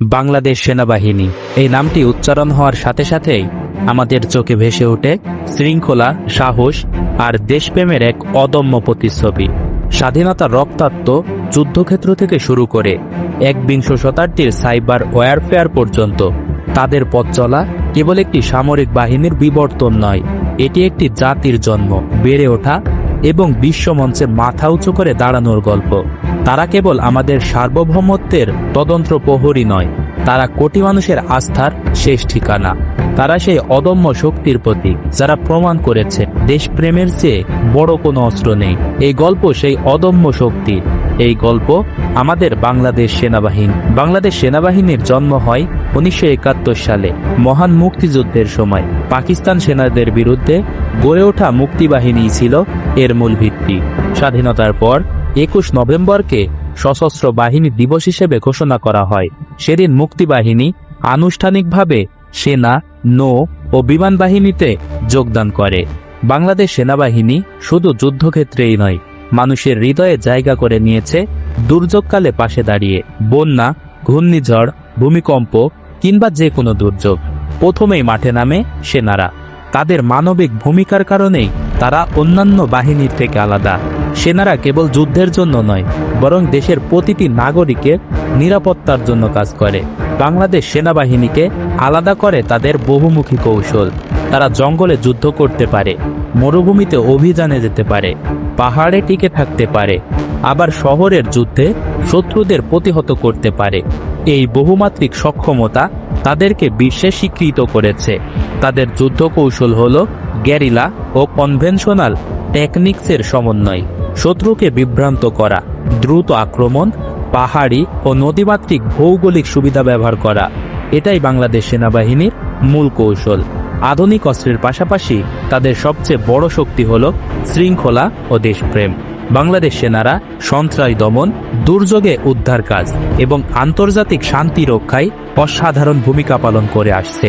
বাংলাদেশ সেনাবাহিনী। এই নামটি উচ্চারণ হওয়ার সাথে সাথেই আমাদের চোখে ভেসে ওঠে শৃঙ্খলা, সাহস আর দেশপ্রেমের এক অদম্য প্রতিচ্ছবি। স্বাধীনতা, রক্তাক্ত যুদ্ধক্ষেত্র থেকে শুরু করে একবিংশ শতাব্দীর সাইবার ওয়ারফেয়ার পর্যন্ত তাদের পথ চলা কেবল একটি সামরিক বাহিনীর বিবর্তন নয়, এটি একটি জাতির জন্ম, বেড়ে ওঠা এবং বিশ্বমঞ্চে মাথা উঁচু করে দাঁড়ানোর গল্প। তারা কেবল আমাদের সার্বভৌমত্বের তদন্ত্র প্রহরী নয়, তারা কোটি মানুষের আস্থার শেষ ঠিকানা। তারা সেই অদম্য শক্তির প্রতীক, যারা প্রমাণ করেছে দেশপ্রেমের চেয়ে বড় কোনো অস্ত্র নেই। এই গল্প সেই অদম্য শক্তি। এই গল্প আমাদের বাংলাদেশ সেনাবাহিনী। বাংলাদেশ সেনাবাহিনীর জন্ম হয় উনিশশো একাত্তর সালে, মহান মুক্তিযুদ্ধের সময়। পাকিস্তান সেনাদের বিরুদ্ধে গড়ে ওঠা মুক্তিবাহিনী ছিল এর মূল ভিত্তি। স্বাধীনতার পর একুশ নভেম্বরকে সশস্ত্র বাহিনী দিবস হিসেবে ঘোষণা করা হয়। সেদিন মুক্তিবাহিনী আনুষ্ঠানিকভাবে সেনা, নৌ ও বিমান বাহিনীতে যোগদান করে। বাংলাদেশ সেনাবাহিনী শুধু যুদ্ধক্ষেত্রেই নয়, মানুষের হৃদয়ে জায়গা করে নিয়েছে দুর্যোগকালে পাশে দাঁড়িয়ে। বন্যা, ঘূর্ণিঝড়, ভূমিকম্প কিংবা যে কোনো দুর্যোগ প্রথমেই মাঠে নামে সেনারা। তাদের মানবিক ভূমিকার কারণেই তারা অন্যান্য বাহিনীর থেকে আলাদা। সেনারা কেবল যুদ্ধের জন্য নয়, বরং দেশের প্রতিটি নাগরিকের নিরাপত্তার জন্য কাজ করে। বাংলাদেশ সেনাবাহিনীকে আলাদা করে তাদের বহুমুখী কৌশল। তারা জঙ্গলে যুদ্ধ করতে পারে, মরুভূমিতে অভিযানে যেতে পারে, পাহাড়ে টিকে থাকতে পারে, আবার শহরের যুদ্ধে শত্রুদের প্রতিহত করতে পারে। এই বহুমাত্রিক সক্ষমতা তাদেরকে বিশ্বে স্বীকৃত করেছে। তাদের যুদ্ধ কৌশল হল গ্যারিলা ও কনভেনশনাল টেকনিক্সের সমন্বয়, শত্রুকে বিভ্রান্ত করা, দ্রুত আক্রমণ, পাহাড়ি ও নদীমাতৃক ভৌগোলিক সুবিধা ব্যবহার করা। এটাই বাংলাদেশ সেনাবাহিনীর মূল কৌশল। আধুনিক অস্ত্রের পাশাপাশি তাদের সবচেয়ে বড় শক্তি হল শৃঙ্খলা ও দেশপ্রেম। বাংলাদেশ সেনারা সন্ত্রাস দমন, দুর্যোগে উদ্ধার কাজ এবং আন্তর্জাতিক শান্তি রক্ষায় অসাধারণ ভূমিকা পালন করে আসছে।